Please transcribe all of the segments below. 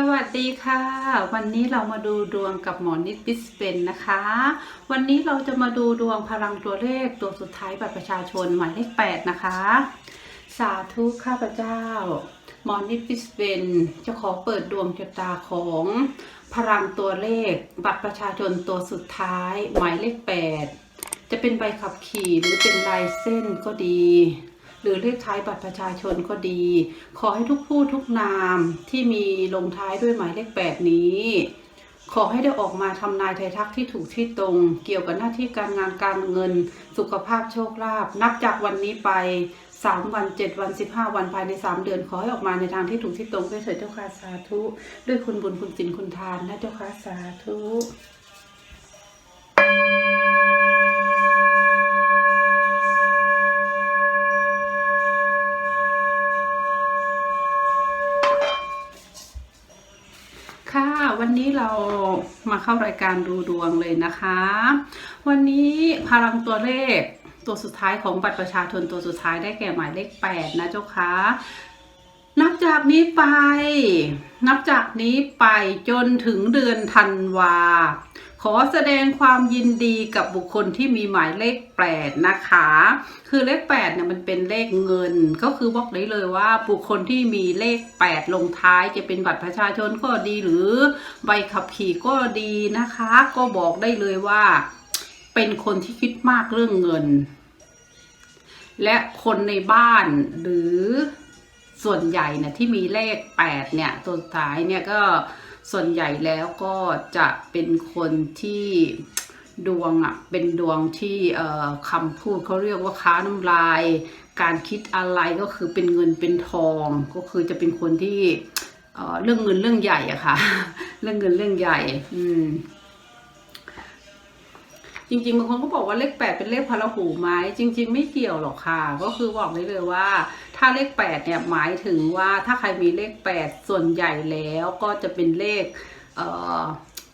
สวัสดีค่ะ วันนี้เรามาดูดวงกับหมอนิดบิสเปนนะคะ วันนี้เราจะมาดูดวงพลังตัวเลขตัวสุดท้ายบัตรประชาชนหมายเลข 8 นะคะ สาธุข้าพเจ้า หมอนิดบิสเปนจะขอเปิดดวงชะตาของพลังตัวเลข บัตรประชาชนตัวสุดท้ายหมายเลข 8 จะเป็นใบขับขี่หรือเป็นลายเส้นก็ดี หรือเลขท้ายบัตรประชาชนก็ดี ขอให้ทุกผู้ทุกนามที่มีลงท้ายด้วยหมายเลขแปดนี้ ขอให้ได้ออกมาทำนายไทยทักที่ถูกที่ตรง เกี่ยวกับหน้าที่การงานการเงิน สุขภาพโชคลาภนับจากวันนี้ไป3วัน7วัน15วันภายใน3เดือน ขอให้ออกมาในทางที่ถูกที่ตรงด้วยเถิดเจ้าค่ะสาธุ ด้วยคุณบุญคุณสินคุณทานนะเจ้าค่ะสาธุ นนี้เรามาเข้ารายการดูดวงเลยนะคะ วันนี้พลังตัวเลขตัวสุดท้ายของบัตรประชาชนตัวสุดท้ายได้แก่หมายเลข 8 นะเจ้าคะนับจากนี้ไป นับจากนี้ไปจนถึงเดือนธันวาขอแสดงความยินดีกับบุคคลที่มีหมายเลขแปดนะคะ คือเลขแปดเนี่ยมันเป็นเลขเงิน ก็คือบอกได้เลยว่าบุคคลที่มีเลขแปดลงท้ายจะเป็นบัตรประชาชนก็ดีหรือใบขับขี่ก็ดีนะคะ ก็บอกได้เลยว่า เป็นคนที่คิดมากเรื่องเงิน และคนในบ้านหรือส่วนใหญ่เนี่ยที่มีเลขแปดเนี่ยตัวท้ายเนี่ยก็ ส่วนใหญ่แล้วก็จะเป็นคนที่ดวงอะเป็นดวงที่คำพูดเขาเรียกว่าค้าน้ำลาย การคิดอะไรก็คือเป็นเงินเป็นทองก็คือจะเป็นคนที่เอ่อเรื่องเงินเรื่องใหญ่อะค่ะ เรื่องเงินเรื่องใหญ่ อืม จริงๆบางคนก็บอกว่าเลขแปดเป็นเลขพาราหูไหมจริง ๆ ไม่เกี่ยวหรอกค่ะ ก็คือบอกได้เลยว่า ถ้าเลขแปดเนี่ยหมายถึงว่าถ้าใครมีเลขแปดส่วนใหญ่แล้วก็จะเป็นเลขเอ่อ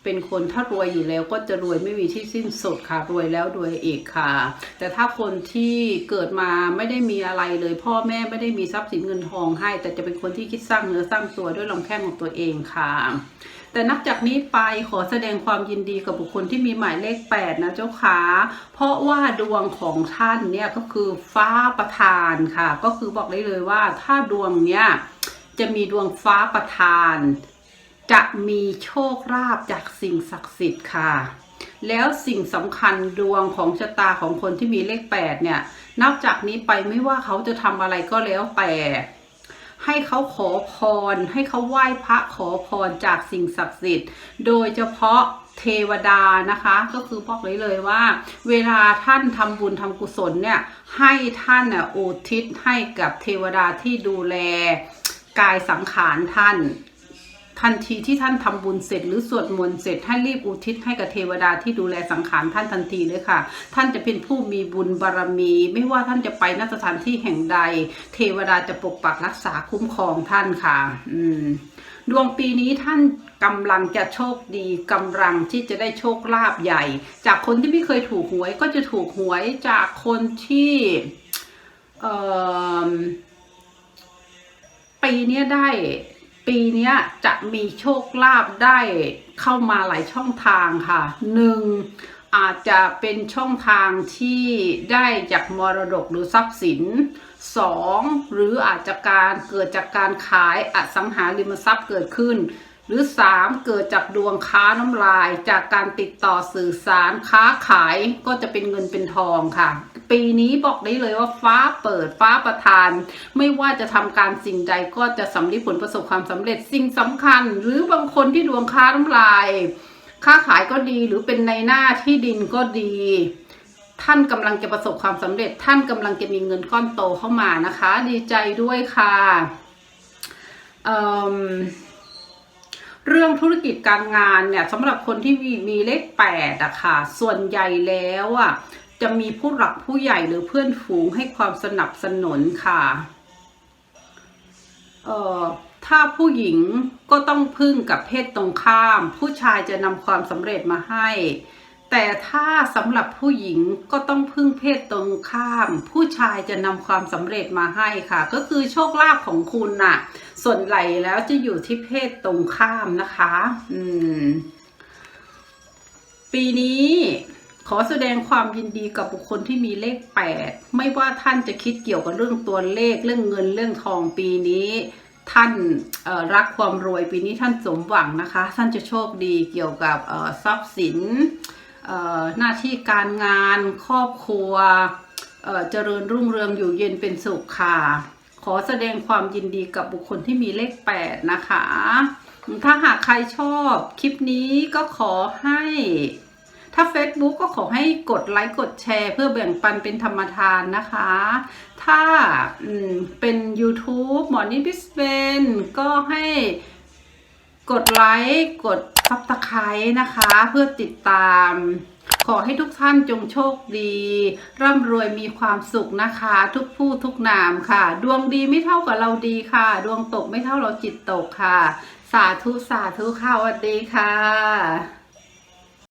เป็นคนถ้ารวยอยู่แล้วก็จะรวยไม่มีที่สิ้นสุดค่ะ รวยแล้วรวยอีกค่ะ แต่ถ้าคนที่เกิดมาไม่ได้มีอะไรเลย พ่อแม่ไม่ได้มีทรัพย์สินเงินทองให้ แต่จะเป็นคนที่คิดสร้างเนื้อสร้างตัวด้วยลำแข้งของตัวเองค่ะ แต่นับจากนี้ไปขอแสดงความยินดีกับบุคคลที่มีหมายเลข 8 นะเจ้าค่ะเพราะว่าดวงของท่านเนี่ยก็คือฟ้าประทานค่ะ ก็คือบอกได้เลยว่าถ้าดวงเนี้ยจะมีดวงฟ้าประทาน จะมีโชคลาภจากสิ่งศักดิ์สิทธิ์ค่ะ แล้วสิ่งสำคัญดวงของชะตาของคนที่มีเลข 8 เนี่ย นับจากนี้ไปไม่ว่าเขาจะทำอะไรก็แล้วแต่ ให้เขาขอพร ให้เขาไหว้พระขอพรจากสิ่งศักดิ์สิทธิ์ โดยเฉพาะเทวดานะคะ ก็คือบอกเลยเลยว่า เวลาท่านทำบุญทำกุศลเนี่ย ให้ท่านอุทิศให้กับเทวดาที่ดูแลกายสังขารท่าน ทันทีที่ท่านทำบุญเสร็จหรือสวดมนต์เสร็จให้รีบอุทิศให้กับเทวดาที่ดูแลสังขารท่านทันทีเลยค่ะ ท่านจะเป็นผู้มีบุญบารมี ไม่ว่าท่านจะไปนสถานที่แห่งใด เทวดาจะปกปักรักษาคุ้มครองท่านค่ะ อืมดวงปีนี้ท่านกำลังจะโชคดีกำลังที่จะได้โชคลาภใหญ่ จากคนที่ไม่เคยถูกหวยก็จะถูกหวยจากคนที่เอ่อปีนี้ได้ ปีนี้จะมีโชคลาภได้เข้ามาหลายช่องทางค่ะหนึ่งอาจจะเป็นช่องทางที่ได้จากมรดกหรือทรัพย์สินสองหรืออาจจะการเกิดจากการขายอสังหาริมทรัพย์เกิดขึ้น หรือสามเกิดจากดวงค้าน้ำลายจากการติดต่อสื่อสารค้าขายก็จะเป็นเงินเป็นทองค่ะ ปีนี้บอกได้เลยว่าฟ้าเปิดฟ้าประทาน ไม่ว่าจะทำการสิ่งใดก็จะสำลิผลประสบความสำเร็จสิ่งสำคัญ หรือบางคนที่ดวงค้าน้ำลาย ค้าขายก็ดีหรือเป็นในหน้าที่ดินก็ดีท่านกำลังจะประสบความสำเร็จ ท่านกำลังจะมีเงินก้อนโตเข้ามานะคะ ดีใจด้วยค่ะ เรื่องธุรกิจการงานเนี่ยสำหรับคนที่มีมีเลขแปดอะค่ะ ส่วนใหญ่แล้วอะจะมีผู้หลักผู้ใหญ่หรือเพื่อนฝูงให้ความสนับสนุนค่ะเอ่อถ้าผู้หญิงก็ต้องพึ่งกับเพศตรงข้าม ผู้ชายจะนำความสำเร็จมาให้ แต่ถ้าสำหรับผู้หญิงก็ต้องพึ่งเพศตรงข้าม ผู้ชายจะนำความสำเร็จมาให้ค่ะ ก็คือโชคลาภของคุณน่ะ ส่วนใหญ่แล้วจะอยู่ที่เพศตรงข้ามนะคะ อืม ปีนี้ขอแสดงความยินดีกับบุคคลที่มีเลข 8 ไม่ว่าท่านจะคิดเกี่ยวกับเรื่องตัวเลขเรื่องเงินเรื่องทองปีนี้ ท่านรักความรวยปีนี้ท่านสมหวังนะคะ ท่านจะโชคดีเกี่ยวกับทรัพย์สิน หน้าที่การงานครอบครัวเจริญรุ่งเรืองอยู่เย็นเป็นสุขค่ะ ขอแสดงความยินดีกับบุคคลที่มีเลข 8 นะคะ ถ้าหากใครชอบคลิปนี้ก็ขอให้ ถ้า Facebook ก็ขอให้กดไลค์กดแชร์ เพื่อแบ่งปันเป็นธรรมทานนะคะ ถ้าเป็น YouTube หมอนิบิสเบนก็ให้ กดไลค์กดซับสไครต์นะคะ เพื่อติดตาม ขอให้ทุกท่านจงโชคดี ร่ำรวยมีความสุขนะคะ ทุกผู้ทุกนามค่ะ ดวงดีไม่เท่ากับเราดีค่ะ ดวงตกไม่เท่าเราจิตตกค่ะ สาธุสาธุค่ะสวัสดีค่ะ